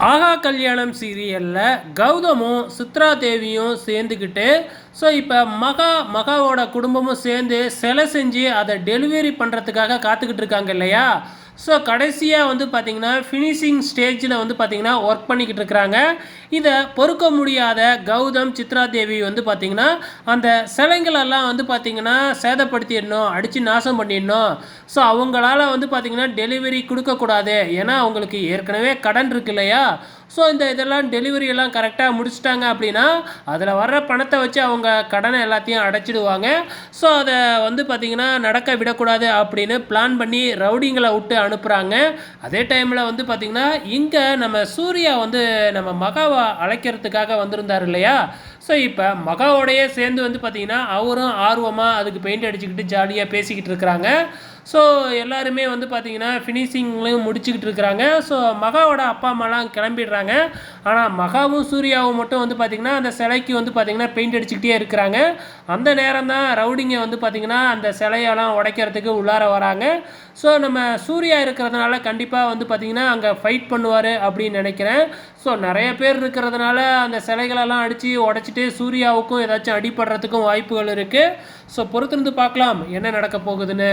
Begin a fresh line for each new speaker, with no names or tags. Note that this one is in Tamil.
ஆகா கல்யாணம் சீரியலில் கௌதமும் சித்ரா தேவியும் சேர்ந்துக்கிட்டு ஸோ இப்போ மகா மகாவோட குடும்பமும் சேர்ந்து சிலை செஞ்சு அதை டெலிவரி பண்ணுறதுக்காக காத்துக்கிட்டு இருக்காங்க இல்லையா? ஸோ கடைசியாக வந்து பார்த்திங்கன்னா ஃபினிஷிங் ஸ்டேஜில் வந்து பார்த்திங்கன்னா ஒர்க் பண்ணிக்கிட்டு இருக்கிறாங்க இதை பொறுக்க முடியாத கௌதம் சித்ரா தேவி வந்து பார்த்திங்கன்னா அந்த சிலைங்களெல்லாம் வந்து பார்த்திங்கன்னா சேதப்படுத்திடணும் அடித்து நாசம் பண்ணிடணும். ஸோ அவங்களால வந்து பார்த்திங்கன்னா டெலிவரி கொடுக்கக்கூடாது. ஏன்னா அவங்களுக்கு ஏற்கனவே கடன் இருக்கு இல்லையா? ஸோ இந்த இதெல்லாம் டெலிவரி எல்லாம் கரெக்டாக முடிச்சிட்டாங்க அப்படின்னா அதில் வர்ற பணத்தை வச்சு அவங்க கடனை எல்லாத்தையும் அடைச்சிடுவாங்க. ஸோ அதை வந்து பார்த்திங்கன்னா நடக்க விடக்கூடாது அப்படின்னு பிளான் பண்ணி ரவுடிங்களை விட்டு அனுப்புகிறாங்க அதே டைமில் வந்து பார்த்திங்கன்னா இங்கே நம்ம சூர்யா வந்து நம்ம மகாவை அழைக்கிறதுக்காக வந்திருந்தார் இல்லையா? ஸோ இப்போ மகாவோடையே சேர்ந்து வந்து பார்த்திங்கன்னா அவரும் ஆர்வமாக அதுக்கு பெயிண்ட் அடிச்சுக்கிட்டு ஜாலியாக பேசிக்கிட்டு இருக்கிறாங்க. ஸோ எல்லாருமே வந்து பார்த்திங்கன்னா ஃபினிஷிங்லையும் முடிச்சுக்கிட்டு இருக்கிறாங்க. ஸோ மகாவோட அப்பா அம்மாலாம் கிளம்பிடுறாங்க. ஆனால் மகாவும் சூர்யாவும் மட்டும் வந்து பார்த்திங்கன்னா அந்த சிலைக்கு வந்து பார்த்திங்கன்னா பெயிண்ட் அடிச்சுக்கிட்டே இருக்கிறாங்க. அந்த நேரம் தான் ரவுடிங்க வந்து பார்த்திங்கன்னா அந்த சிலையெல்லாம் உடைக்கிறதுக்கு உள்ளார வராங்க. ஸோ நம்ம சூர்யா இருக்கிறதுனால கண்டிப்பாக வந்து பார்த்திங்கன்னா அங்கே ஃபைட் பண்ணுவார் அப்படின்னு நினைக்கிறேன். ஸோ நிறைய பேர் இருக்கிறதுனால அந்த சிலைகளெல்லாம் அடித்து வச்சுட்டு சூர்யாவுக்கும் ஏதாச்சும் அடிபடுறதுக்கும் வாய்ப்புகள் இருக்குது ஸோ பொறுத்திருந்து பார்க்கலாம் என்ன நடக்க போகுதுன்னு.